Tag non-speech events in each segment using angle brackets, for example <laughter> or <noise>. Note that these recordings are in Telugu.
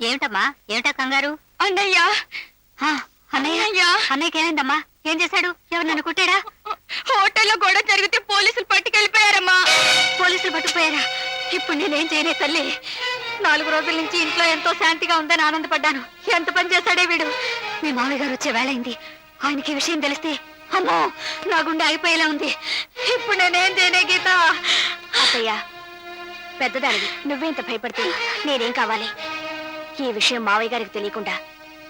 ఏమిటమ్మా? ఏమిటా కంగారు? అన్నయ్య. అన్నయ్య? అన్నయ్య. అన్నయ్యకి ఏమైందమ్మా? ఏం చేశాడు? ఎవరు నన్ను కొట్టాడా? హోటల్లో గొడవ జరిగితే పోలీసులు పట్టుకెళ్ళిపోయారమ్మా. పోలీసులు పట్టుకుపోయారా? ఇప్పుడు నేనేం చేయలే తల్లి. నాలుగు రోజుల నుంచి ఇంట్లో ఎంతో శాంతిగా ఉందని ఆనందపడ్డాను. ఎంత పని చేశాడే వీడు? మీ మామయ్య గారు వచ్చే వేళైంది ఆయనకి విషయం తెలిస్తే అమ్మో నా గుండె అయిపోయేలా ఉంది. ఇప్పుడు నేనేం చేయలే గీత? అత్తయ్య పెద్దదానివి. నువ్వేంత భయపడితే నేనేం కావాలి? ఈ విషయం మావయ్య గారికి తెలియకుండా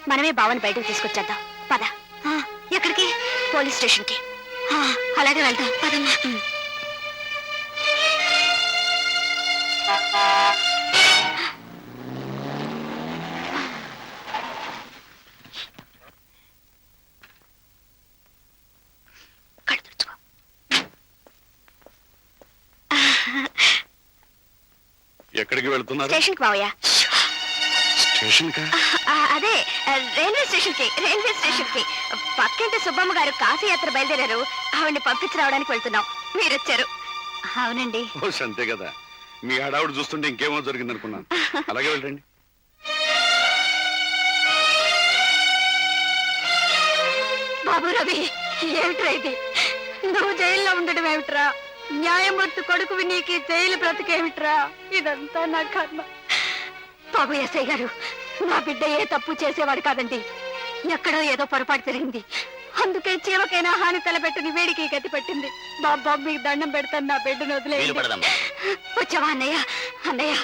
మనమే బావని బయటకు తీసుకొచ్చేద్దాం. పద. ఎక్కడికి? పోలీస్ స్టేషన్కి. ఆ, అలాగే వెళ్దాం. పదమ్మా. ఎక్కడికి వెళ్తున్నారు? స్టేషన్కి మావయ్య. స్టేషన్ అదే రైల్వే స్టేషన్కి రైల్వే స్టేషన్కి పక్కింటి సుబ్బమ్మ గారు కాశీయాత్ర బయలుదేరారు. ఆవిడ్ని పంపించి రావడానికి వెళ్తున్నాం. మీరు వచ్చారు అవునండి. ఓ అంతే కదా. మీ హడావుడు చూస్తుంటే ఇంకేమో జరిగింది అనుకున్నాను అలాగే వెళ్ళండి. బాబు రవి ఏమిట్రా ఇది? నువ్వు జైల్లో ఉండడం ఏమిట్రా? న్యాయమూర్తి కొడుకువి నీకు ఈ జైలు బ్రతికేమిట్రా? ఇదంతా నా కర్మ. బాబు ఎస్ఐ గారు నా బిడ్డ ఏ తప్పు చేసేవాడు కాదండి. ఎక్కడో ఏదో పొరపాటు జరిగింది. అందుకే చీమకైనా హాని తలపెట్టని వేడికి గతి పెట్టింది బాబు బాబు మీకు దండం పెడతాను నా బిడ్డను వదిలేదు వచ్చావా అన్నయ్య? అన్నయ్య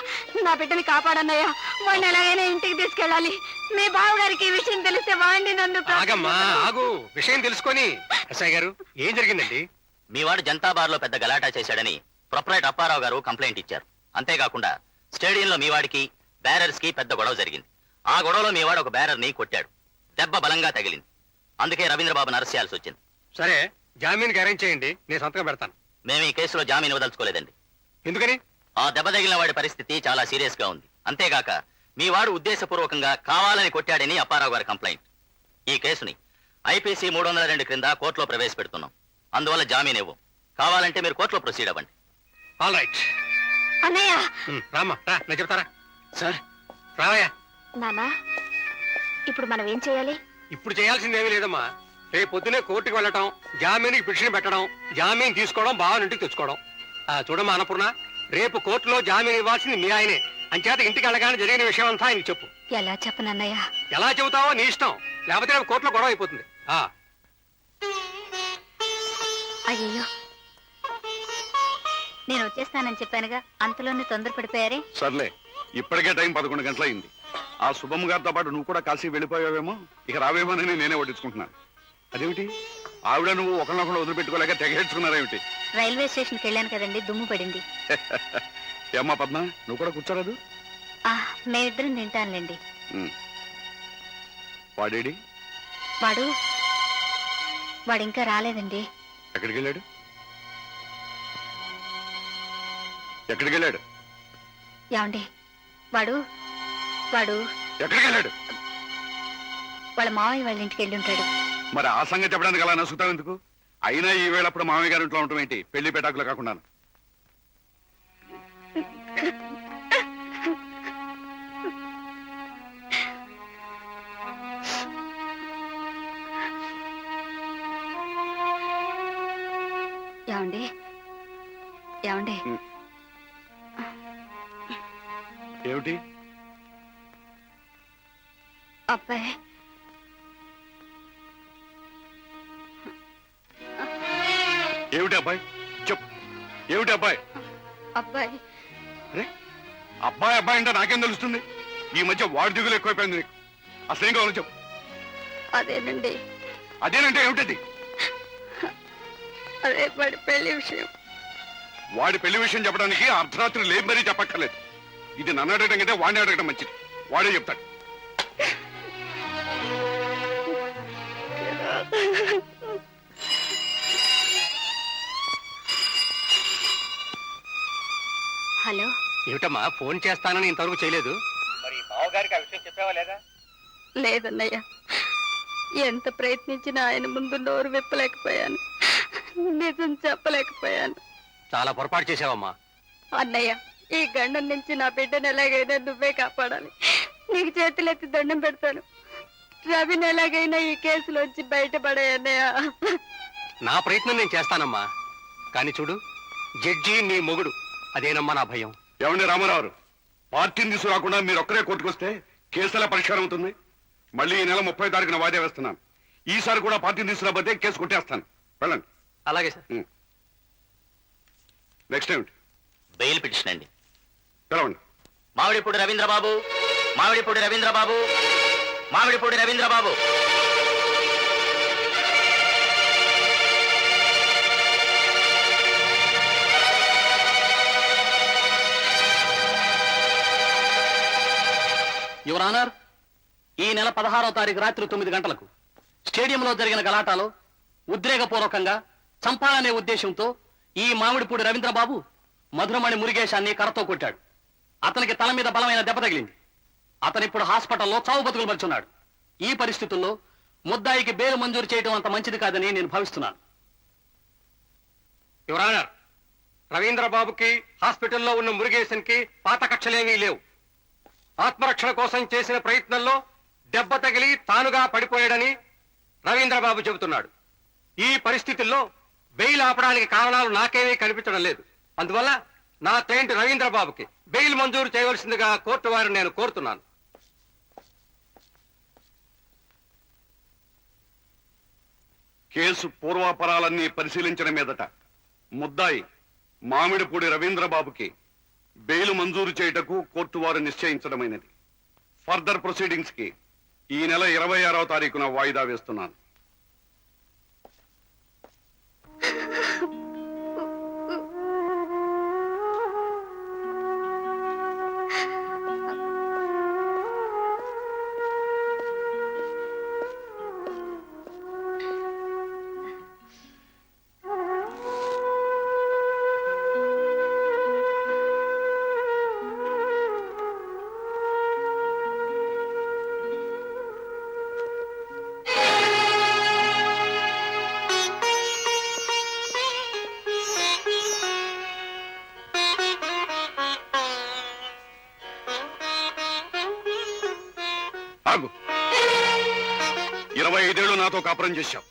నా బిడ్డని కాపాడన్నయ్య వాడిని ఎలాగైనా ఇంటికి తీసుకెళ్ళాలి. మీ బావగారికి ఈ విషయం తెలిస్తే వాడిని నన్ను ఆగమ్మా ఆగు. విషయం తెలుసుకొని. ఎస్ఐ గారు ఏం జరిగిందండి? మీ వాడు జనతా బార్లో పెద్ద గలాటా చేశాడని ప్రొపరేట్ అప్పారావు గారు కంప్లైంట్ ఇచ్చారు. అంతేకాకుండా స్టేడియంలో మీ వాడికి బ్యారర్స్కి పెద్ద గొడవ జరిగింది. ఆ గొడవలో మీ వాడు ఒక బ్యారర్ని కొట్టాడు. దెబ్బ బలంగా తగిలింది. అందుకే రవీంద్రబాబును అరెస్ట్ చేయాల్సి వచ్చింది. సరే జామీన్కి అరేంజ్ చేయండి. నేను సంతకం పెడతాను. మేము ఈ కేసులో జామీన్ ఇవ్వదలుచుకోలేదండి. ఎందుకని? ఆ దెబ్బ తగిలిన వాడి పరిస్థితి చాలా సీరియస్గా ఉంది. అంతేగాక మీ వాడు ఉద్దేశపూర్వకంగా కావాలని కొట్టాడని అప్పారావు గారి కంప్లైంట్. ఈ కేసుని ఐపీసీ మూడు వందల రెండు క్రింద కోర్టులో ప్రవేశపెడుతున్నాం. అందువల్ల జామీన్ ఇవ్వం. కావాలంటే మీరు కోర్టులో ప్రొసీడ్ అవ్వండి. ఆల్ రైట్ అన్నయ్య! రామ్మా రా నేను చెప్తారా? సార్ రావయ్యా. నానా ఇప్పుడు మనం ఏం చేయాలి? ఇప్పుడు చేయాల్సింది ఏమీ లేదమ్మా. రేపు పొద్దునే కోర్టుకు వెళ్ళటం జామీన్కి పిటిషన్ పెట్టడం జామీన్ తీసుకోవడం బావ ఇంటికి తెచ్చుకోవడం. ఆ, చూడమ్మా అన్నపూర్ణ రేపు కోర్టులో జామీన్ ఇవ్వాల్సింది మీ ఆయనే. అంచేత ఇంటికి వెళ్ళగానే జరిగిన విషయం అంతా ఆయనకి చెప్పు. ఎలా చెప్పనన్నయ్య ఎలా చెబుతావో నీ ఇష్టం. లేకపోతే రేపు కోర్టులో గొడవ అయిపోతుంది. ఆ. అయ్యో నేను వచ్చేస్తానని చెప్పానుగా అంతలోనే తొందరపడిపోయారే? సర్లే. ఇప్పటికే టైం పదకొండు గంటలైంది ఆ శుభమ్మ గారితో పాటు నువ్వు కూడా కాశీ వెళ్ళిపోయావేమో? ఇక రావేమోనని నేనే వడ్డించుకుంటున్నాను అదేమిటి? ఆవిడ నువ్వు ఒకరినొకరు వదిలిపెట్టుకోలేక తెగేర్చుకున్నారేమిటి రైల్వే స్టేషన్కి వెళ్ళాను కదండి దుమ్ము పడింది. <laughs> ఏమ్మా పద్మ నువ్వు కూడా కూర్చోరాదు. ఆ, మేమిద్దరం తింటానులేండి. వాడేడి? వాడు వాడు ఇంకా రాలేదండి. ఎక్కడికి వెళ్ళాడు? ఎక్కడికి వెళ్ళాడు? ఏమండి వాడు వాడు ఎక్కడికి వెళ్ళాడు వాళ్ళ మావయ్య వాళ్ళ ఇంటికి వెళ్ళి ఉంటాడు. మరి ఆ సంగతి చెప్పడానికి అలా నసుకుతావు ఎందుకు? అయినా ఈ వేళప్పుడు మామయ్య గారి ఇంట్లో ఉండటం ఏంటి? పెళ్ళి పెటాకులు కాకుండా ఏమండి? ఏమండి? ఏమిటి? అబ్బాయి ఏమిటి అబ్బాయి? చెప్పు. ఏమిటి అబ్బాయి? అబ్బాయి. అరే అబ్బాయి అబ్బాయి అంటే నాకేం తెలుస్తుంది? ఈ మధ్య వాడి దిగులు ఎక్కువైపోయింది నీకు. అసలు కావాలో చెప్పు. అదేనండి. అదేనంటే ఏమిటది? అదే వాడి పెళ్ళి విషయం. వాడి పెళ్ళి విషయం చెప్పడానికి అర్ధరాత్రి లేని మరీ చెప్పక్కర్లేదు. ఇది నన్ను అడగడం కంటే వాడిని అడగడం మంచిది. వాడే చెప్తాడు. హలో. ఏమిటమ్మా ఫోన్ చేస్తానని ఇంతవరకు చేయలేదు? మరి బావగారికి ఆ విషయం చెప్పావా లేదా? లేదన్నయ్య ఎంత ప్రయత్నించినా ఆయన ముందు నోరు విప్పలేకపోయాను. నిజం చెప్పలేకపోయాను. చాలా పొరపాటు చేసావమ్మా అన్నయ్య ఈ గండం నుంచి నా బిడ్డను ఎలాగైనా నువ్వే కాపాడాలి. నీకు చేతులెత్తి దండం పెడతాను. రవిని ఎలాగైనా ఈ కేసులోంచి బయటపడే నా ప్రయత్నం నేను చేస్తానమ్మా. కానీ చూడు జడ్జి నీ మొగుడు. అదేనమ్మా నా భయం. ఏమండి రామారావు? పార్టీని తీసుకురాకుండా మీరు ఒక్కరే కోర్టుకొస్తే కేసుల పరిష్కారం అవుతుంది. మళ్ళీ ఈ నెల ముప్పై తారీఖున వాయిదా వేస్తున్నాను. ఈసారి కూడా పార్టీని తీసుకురాబోతే కేసు కొట్టేస్తాను. వెళ్ళండి. అలాగే sir. Next time bail petition అండి. పిలవండి. మామిడిపూడి రవీంద్రబాబు మామిడిపూడి రవీంద్రబాబు మామిడిపూడి రవీంద్రబాబు. యువర్ ఆనర్ ఈ నెల పదహారో తారీఖు రాత్రి తొమ్మిది గంటలకు స్టేడియంలో జరిగిన గలాటాలో ఉద్రేకపూర్వకంగా చంపాలనే ఉద్దేశంతో ఈ మామిడిపూడి రవీంద్రబాబు మధురమణి మురుగేశాన్ని కర్రతో కొట్టాడు. అతనికి తల మీద బలమైన దెబ్బ తగిలింది. అతను ఇప్పుడు హాస్పిటల్లో చావు బతుకులు పరుచున్నాడు ఈ పరిస్థితుల్లో ముద్దాయికి బెయిల్ మంజూరు చేయడం అంత మంచిది కాదని నేను భావిస్తున్నాను. యువరానర్ రవీంద్రబాబుకి హాస్పిటల్లో ఉన్న మురుగేశన్కి పాత కక్షలేమీ లేవు. ఆత్మరక్షణ కోసం చేసిన ప్రయత్నంలో దెబ్బ తగిలి తానుగా పడిపోయాడని రవీంద్రబాబు చెబుతున్నాడు. ఈ పరిస్థితుల్లో బెయిల్ ఆపడానికి కారణాలు నాకేమీ కనిపించడం లేదు. అందువల్ల నా క్లయింట్ రవీంద్రబాబుకి బెయిల్ మంజూరు చేయవలసిందిగా కోర్టు వారిని నేను కోరుతున్నాను. కేసు పూర్వాపరాలన్నీ పరిశీలించిన మీదట ముద్దాయి మామిడిపూడి రవీంద్రబాబుకి బెయిల్ మంజూరు చేయుటకు కోర్టు వారు నిశ్చయించడమైనది. ఫర్దర్ ప్రొసీడింగ్స్కి ఈ నెల ఇరవై ఆరవ తారీఖున వాయిదా వేస్తున్నాను. ఆగు. ఇరవై ఐదేళ్ళు నాతో కాపురం చేశావు.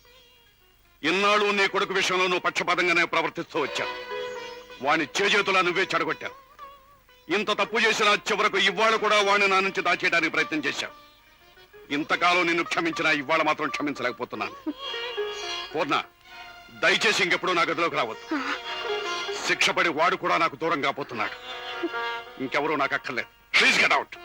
ఇన్నాళ్ళు నీ కొడుకు విషయంలో నువ్వు పక్షపాతంగానే ప్రవర్తిస్తూ వచ్చావు. వాణ్ణి చేజేతులా నువ్వే చెడగొట్టావు. ఇంత తప్పు చేసిన చివరకు ఇవాళ కూడా వాణ్ణి నా నుంచి దాచేయడానికి ప్రయత్నం చేశావు. ఇంతకాలం నిన్ను క్షమించినా ఇవాళ మాత్రం క్షమించలేకపోతున్నాను. పూర్ణ దయచేసి ఇంకెప్పుడు నా గదిలోకి రావద్దు. శిక్షపడి వాడు కూడా నాకు దూరంగా పోతున్నాడు. ఇంకెవరూ నాకు అక్కర్లేదు. Please get out